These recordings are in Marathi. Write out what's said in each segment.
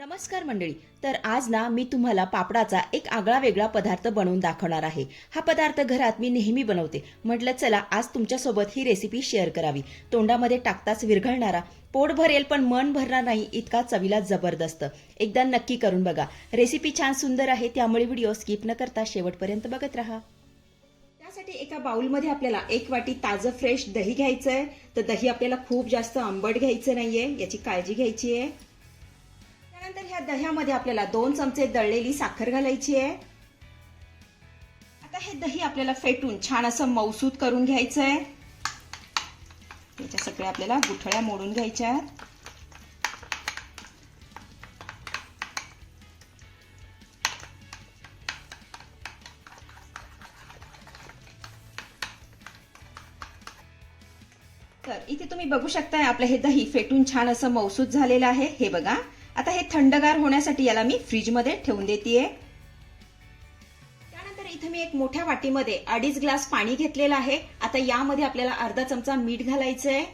नमस्कार मंडळी. तर आज ना मी तुम्हाला पापडाचा एक आगळा वेगळा पदार्थ बनवून दाखवणार आहे. हा पदार्थ घरात मी नेहमी बनवते. म्हटलं चला आज तुमच्यासोबत ही रेसिपी शेअर करावी. तोंडामध्ये टाकताच विरघळणारा पोट भरेल पण मन भरणार नाही इतका चवीला जबरदस्त. एकदा नक्की करून बघा. रेसिपी छान सुंदर आहे त्यामुळे व्हिडिओ स्किप न करता शेवटपर्यंत बघत राहा. त्यासाठी एका बाउलमध्ये आपल्याला एक वाटी ताजं फ्रेश दही घ्यायचं आहे तर दही आपल्याला खूप जास्त आंबट घ्यायचं नाहीये याची काळजी घ्यायची आहे. त्यानंतर ह्या दह्यामध्ये आपल्याला दोन चमचे दळलेली साखर घालायची आहे. आता हे दही आपल्याला फेटून छान असं मौसूद करून घ्यायचं आहे याच्या सगळ्या आपल्याला गुठळ्या मोडून घ्यायच्या आहेत. तर इथे तुम्ही बघू शकताय आपलं हे दही फेटून छान असं मौसूद झालेलं आहे. हे बघा. आता हे थंडगार होण्यासाठी याला मी फ्रीजमध्ये ठेवून देते त्यानंतर इथे मी एक मोठ्या वाटीमध्ये अडीच ग्लास पाणी घेतलेलं आहे. आता यामध्ये आपल्याला अर्धा चमचा मीठ घालायचं आहे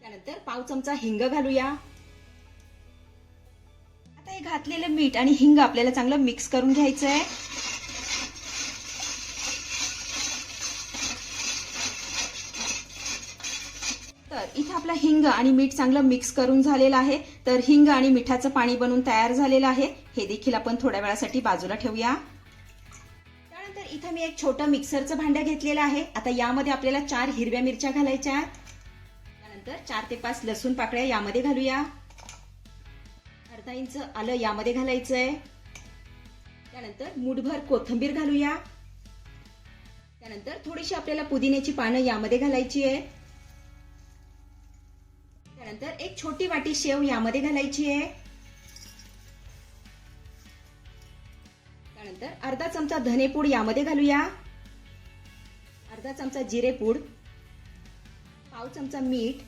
त्यानंतर पाव चमचा हिंग घालूया. आता हे घातलेलं मीठ आणि हिंग आपल्याला चांगलं मिक्स करून घ्यायचं आहे इथे आपला हिंग आणि मीठ चांगलं मिक्स करून झालेलं आहे. तर हिंग आणि मिठाचं पाणी बनून तयार झालेलं आहे. हे देखील आपण थोड्या वेळासाठी बाजूला ठेवूया. त्यानंतर इथं मी एक छोटं मिक्सरचं भांडं घेतलेलं आहे. आता यामध्ये आपल्याला चार हिरव्या मिरच्या घालायच्या त्यानंतर चार ते पाच लसूण पाकळ्या यामध्ये घालूया. अर्धा इंच आलं यामध्ये घालायचंय. त्यानंतर मुठभर कोथिंबीर घालूया. त्यानंतर थोडीशी आपल्याला पुदिन्याची पानं यामध्ये घालायची आहे. त्यानंतर एक छोटी वाटी शेव यामध्ये घालायची आहे. त्यानंतर अर्धा चमचा धनेपूड यामध्ये घालूया. अर्धा चमचा जिरेपूड पाव चमचा मीठ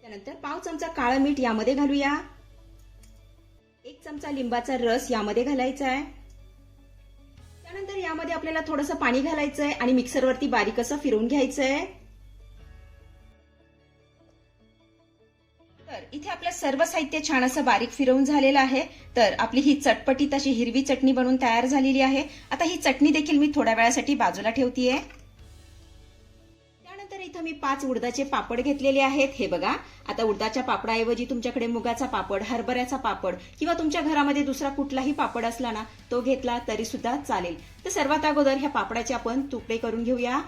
त्यानंतर पाव चमचा काळं मीठ यामध्ये घालूया. एक चमचा लिंबाचा रस यामध्ये घालायचा आहे. त्यानंतर यामध्ये आपल्याला थोडंसं पाणी घालायचं आहे आणि मिक्सरवरती बारीक असं फिरवून घ्यायचं आहे इथे आपलं सर्व साहित्य छान असं बारीक फिरवून झालेलं आहे. तर आपली ही चटपटीत अशी हिरवी चटणी बनवून तयार झालेली आहे. आता ही चटणी देखील मी थोड्या वेळासाठी बाजूला ठेवतीये. त्यानंतर इथं मी पाच उडदाचे पापड घेतलेले आहेत. हे बघा आता उडदाच्या पापडाऐवजी तुमच्याकडे मुगाचा पापड हरभऱ्याचा पापड किंवा तुमच्या घरामध्ये दुसरा कुठलाही पापड असला ना तो घेतला तरी सुद्धा चालेल. तर सर्वात अगोदर ह्या पापडाचे आपण तुकडे करून घेऊया.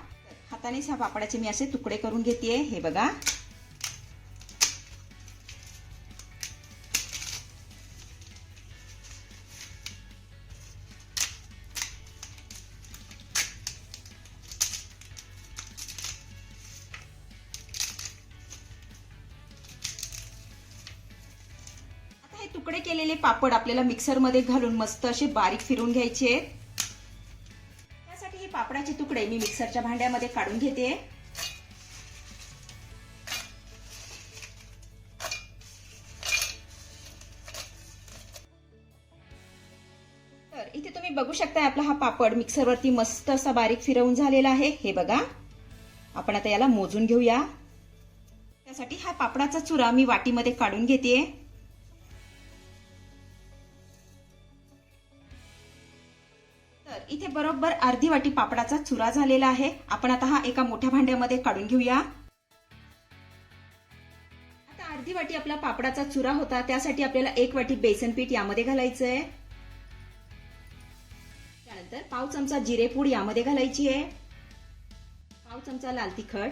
हातानेच ह्या पापडाचे मी असे तुकडे करून घेते हे बघा. तुकडे केलेले पापड आपल्याला मिक्सरमध्ये घालून मस्त असे बारीक फिरून घ्यायचे आहेत. त्यासाठी हे पापडाचे तुकडे मी मिक्सरच्या भांड्यामध्ये काढून घेते. तर इथे तुम्ही बघू शकता आपला हा पापड मिक्सरवरती मस्त असा बारीक फिरवून झालेला आहे. हे बघा. आपण आता याला मोजून घेऊया. त्यासाठी हा पापडाचा चुरा मी वाटीमध्ये काढून घेते इथे बरोबर अर्धी वाटी पापडाचा चुरा झालेला आहे. आपण आता हा एका मोठ्या भांड्यामध्ये काढून घेऊया. आता अर्धी वाटी आपला पापडाचा चुरा होता. त्यासाठी आपल्याला एक वाटी बेसन पीठ यामध्ये आहे त्यानंतर पाव चमचा जिरेपूड यामध्ये घालायची आहे. पाव चमचा लाल तिखट.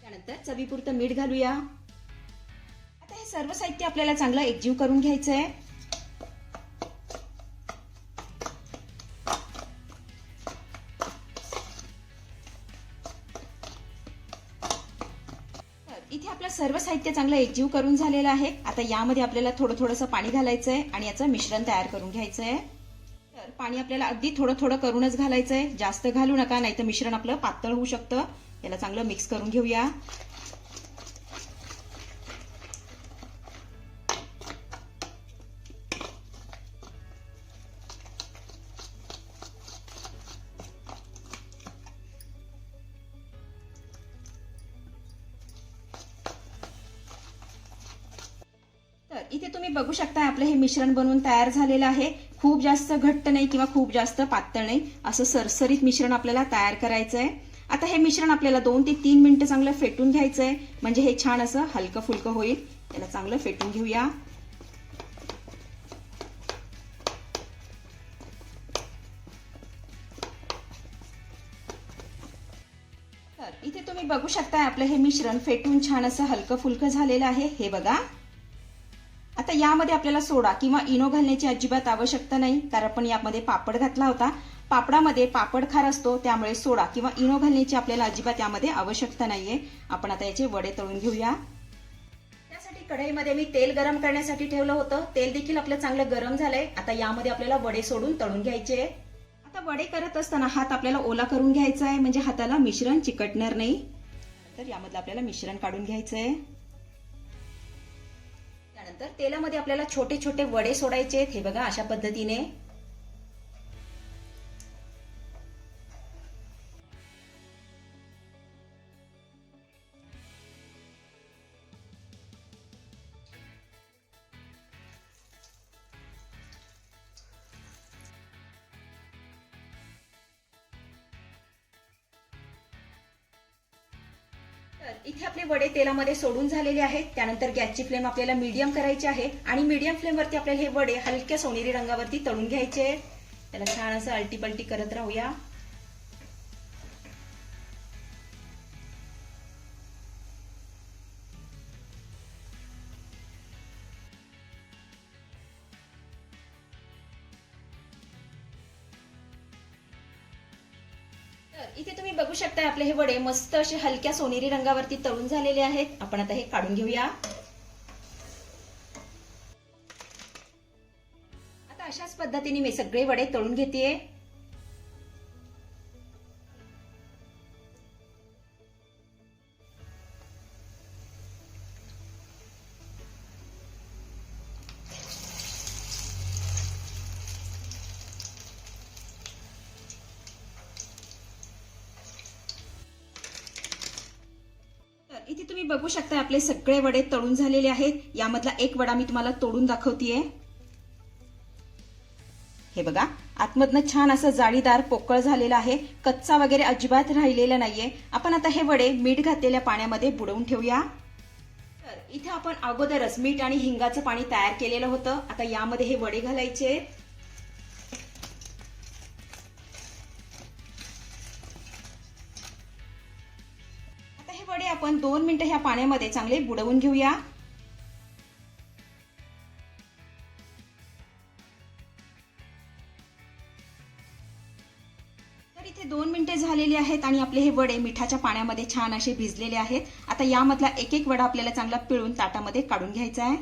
त्यानंतर चवीपुरतं मीठ घालूया. आता हे सर्व साहित्य आपल्याला चांगलं एकजीव करून घ्यायचं आहे साहित्य चांगलं एकजीव करून झालेलं आहे. आता यामध्ये आपल्याला थोडं थोडंसं पाणी घालायचं आहे आणि याचं मिश्रण तयार करून घ्यायचं आहे तर पाणी आपल्याला अगदी थोडं थोडं करूनच घालायचं आहे जास्त घालू नका नाही तर मिश्रण आपलं पातळ होऊ शकतं. याला चांगलं मिक्स करून घेऊया. इथे तुम्ही बघू शकता आपलं हे मिश्रण बनवून तयार झालेलं आहे. खूप जास्त घट्ट नाही किंवा खूप जास्त पातळ नाही. असं सरसरीत मिश्रण आपल्याला तयार करायचं आहे आता हे मिश्रण आपल्याला दोन ते तीन मिनिटं चांगलं फेटून घ्यायचं आहे म्हणजे हे छान असं हलकं फुलकं होईल. त्याला चांगलं फेटून घेऊया. तर इथे तुम्ही बघू शकता आपलं हे मिश्रण फेटून छान असं हलकं फुलकं झालेलं आहे. हे बघा. आता यामध्ये आपल्याला सोडा किंवा इनो घालण्याची अजिबात आवश्यकता नाही कारण आपण यामध्ये पापड घातला होता. पापडामध्ये पापड खार असतो त्यामुळे सोडा किंवा इनो घालण्याची आपल्याला अजिबात यामध्ये आवश्यकता नाहीये. आपण आता याचे वडे तळून घेऊया. त्यासाठी कढईमध्ये मी तेल गरम करण्यासाठी ठेवलं होतं. तेल देखील आपलं चांगलं गरम झालंय. आता यामध्ये आपल्याला वडे सोडून तळून घ्यायचे. आता वडे करत असताना हात आपल्याला ओला करून घ्यायचा आहे म्हणजे हाताला मिश्रण चिकटणार नाही. तर यामधलं आपल्याला मिश्रण काढून घ्यायचं आहे त्यानंतर तेलामध्ये आपल्याला छोटे छोटे वडे सोडायचे हे बघा अशा पद्धतीने. इथे आपले वडे तेलामध्ये सोडून झालेले आहेत. त्यानंतर गॅसची फ्लेम आपल्याला मीडियम करायची आहे. आणि मीडियम फ्लेमवरती आपल्याला हे वडे हलक्या सोनेरी रंगावरती तळून घ्यायचे आहेत. त्याला छान असं अल्टीपल्टी करत राहूया. इथे तुम्ही बघू शकता आपले हे वडे मस्त असे हलक्या सोनेरी रंगावरती तळून झालेले आहेत. आपण आता हे काढून घेऊया. आता अशाच पद्धतीने मी सगळे वडे तळून घेते इथे तुम्ही बघू शकता आपले सगळे वडे तळून झालेले आहेत. यामधला एक वडा मी तुम्हाला तोडून दाखवतीये. हे बघा आतमधनं छान असं जाळीदार पोकळ झालेलं आहे. कच्चा वगैरे अजिबात राहिलेला नाहीये. आपण आता हे वडे मीठ घातलेल्या पाण्यामध्ये बुडवून ठेवूया. तर इथे आपण अगोदरच मीठ आणि हिंगाचं पाणी तयार केलेलं होतं. आता यामध्ये हे वडे घालायचे. वडे आपण दोन मिनिटं ह्या पाण्यामध्ये चांगले बुडवून घेऊया. तर इथे दोन मिनिटे झालेली आहेत आणि आपले हे वडे मिठाच्या पाण्यामध्ये छान असे भिजलेले आहेत. आता यामधला एक एक वडा आपल्याला चांगला पिळून ताटामध्ये काढून घ्यायचा आहे.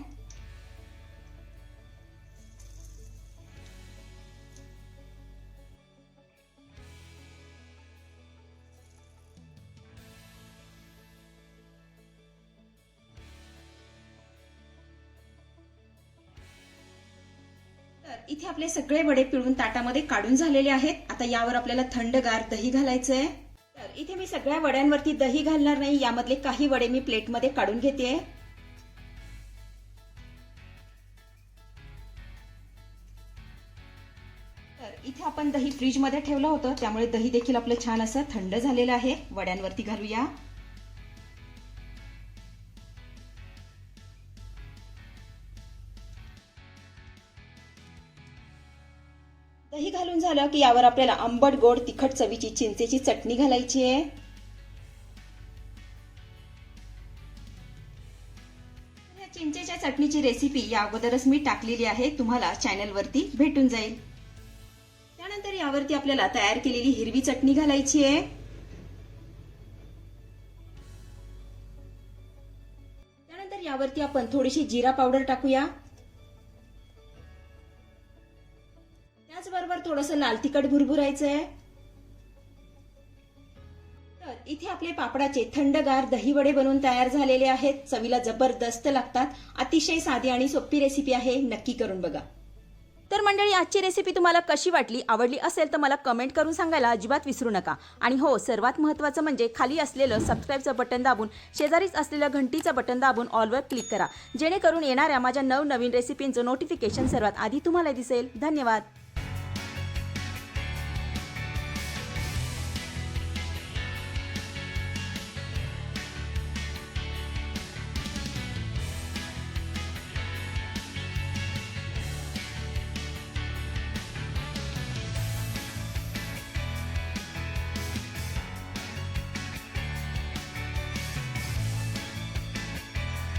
इथे आपले सगळे वडे पिळून ताटामध्ये काढून झालेले आहेत. आता यावर आपल्याला थंडगार दही घालायचं आहे तर इथे मी सगळ्या वड्यांवरती दही घालणार नाही. यामधले काही वडे मी प्लेटमध्ये काढून घेते. तर इथे आपण दही फ्रीजमध्ये ठेवलं होतं. त्यामुळे दही देखील आपलं छान असं थंड झालेलं आहे. वड्यांवरती घालूया. की यावर आपल्याला आंबट गोड तिखट चवीची चिंचेची चटणी घालायची आहे. चिंचेच्या चटणीची रेसिपी या अगोदरच मी टाकलेली आहे. तुम्हाला चॅनलवरती भेटून जाईल. त्यानंतर यावरती आपल्याला तयार केलेली हिरवी चटणी घालायची आहे. त्यानंतर यावरती आपण थोडीशी जिरा पावडर टाकूया. त्याचबरोबर थोडंसं लाल तिखट भुरभुरायचं आहे तर इथे आपले पापडाचे थंडगार दहीवडे बनवून तयार झालेले आहेत. चवीला जबरदस्त लागतात. अतिशय साधी आणि सोपी रेसिपी आहे. नक्की करून बघा. तर मंडळी आजची रेसिपी तुम्हाला कशी वाटली आवडली असेल तर मला कमेंट करून सांगायला अजिबात विसरू नका. आणि हो सर्वात महत्त्वाचं म्हणजे खाली असलेलं सबस्क्राईबचं बटन दाबून शेजारीच असलेलं घंटीचं बटन दाबून ऑलवर क्लिक करा. जेणेकरून येणाऱ्या माझ्या नवनवीन रेसिपींचं नोटिफिकेशन सर्वात आधी तुम्हाला दिसेल. धन्यवाद.